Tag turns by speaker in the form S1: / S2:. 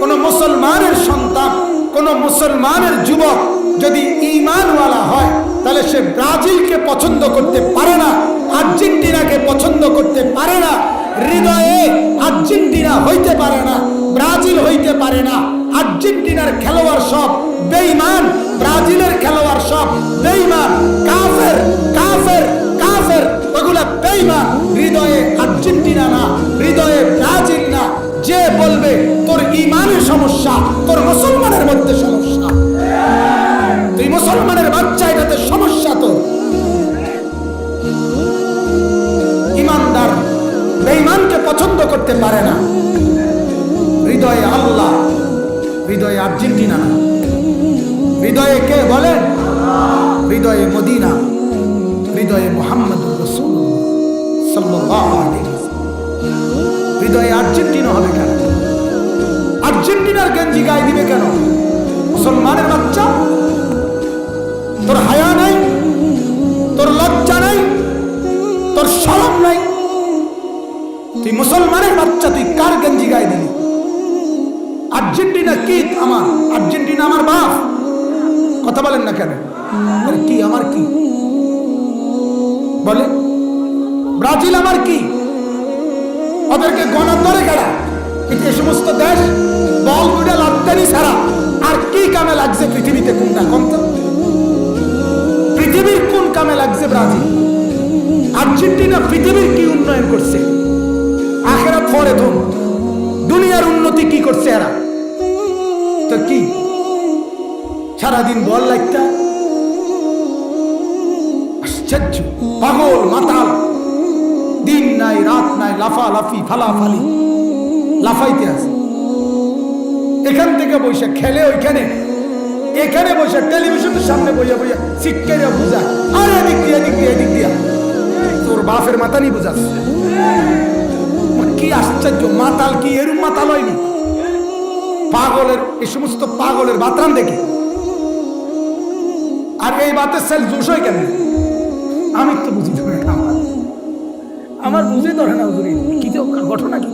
S1: কোন মুসলমানের সন্তান, কোন মুসলমানের যুবক যদি ইমানওয়ালা হয়, তাহলে সে ব্রাজিলকে পছন্দ করতে পারে না, আর্জেন্টিনাকে পছন্দ করতে পারে না, হৃদয়ে আর্জেন্টিনা হইতে পারে না, ব্রাজিল হইতে পারে না, আর্জেন্টিনার খেলোয়াড় সব বেঈমান, ব্রাজিলের খেলোয়াড় সব বেঈমান। পছন্দ করতে পারে না। হৃদয়ে আল্লাহ, হৃদয়ে আর্জেন্টিনা। না হৃদয়ে কে বলেন হৃদয়ে মদিনা, হৃদয়ে মোহাম্মদ হৃদয়ে আর্জেন্টিনা হবে কেন? আর্জেন্টিনার গেঞ্জি গায়ে দিবে কেন? মুসলমানের বাচ্চা? তোর হায়া নাই? তোর লজ্জা নাই? তোর সরম নাই? তুই মুসলমানের বাচ্চা, তুই কার গেঞ্জি গায়ে দিলি? আর্জেন্টিনা কি আমার? আর্জেন্টিনা আমার বাপ। কথা বলেন না কেন? কি, আমার কি? বলে ব্রাজিল আমার কি? ওদেরকে গণার ধরে গেলা কিন্তু এই সমস্ত দেশ, বল দুটা লাগতেনি ছাড়া আর কি কামে লাগছে পৃথিবীতে কোনটা? কম পৃথিবীর কোন কামে লাগছে ব্রাজিল? আর্জেন্টিনা পৃথিবীর কি উন্নয়ন করছে? ধন দুনিয়ার উন্নতি কি করছে এরা? তো কি? সারাদিন বল লাগতা আশ্চর্য, পাগল, মাতাল। দিন নাই, রাত নাই লাফা লাফি ফালাফালি। লাফাইতে আছে। এখান থেকে বসে খেলে ওইখানে। এখানে বসে টেলিভিশনের সামনে বইয়া বইয়া শিক্ষাইয়া বুঝা আর এদিক দিয়া এদিক দিয়া এদিক দিয়া। তোর বাপের মাথা নিয়ে বুঝাচ্ছে। আশ্চর্য, মাতাল কি? এরম মাতাল হয়নি? পাগলের, এই সমস্ত পাগলের বাতরান দেখে। আর এই বাতের সেল জোশ হয় কেন আমি তো বুঝি ধরে না, আমার। আমার বুঝে ধরে না হুজুরি। কি ঘটনা কি?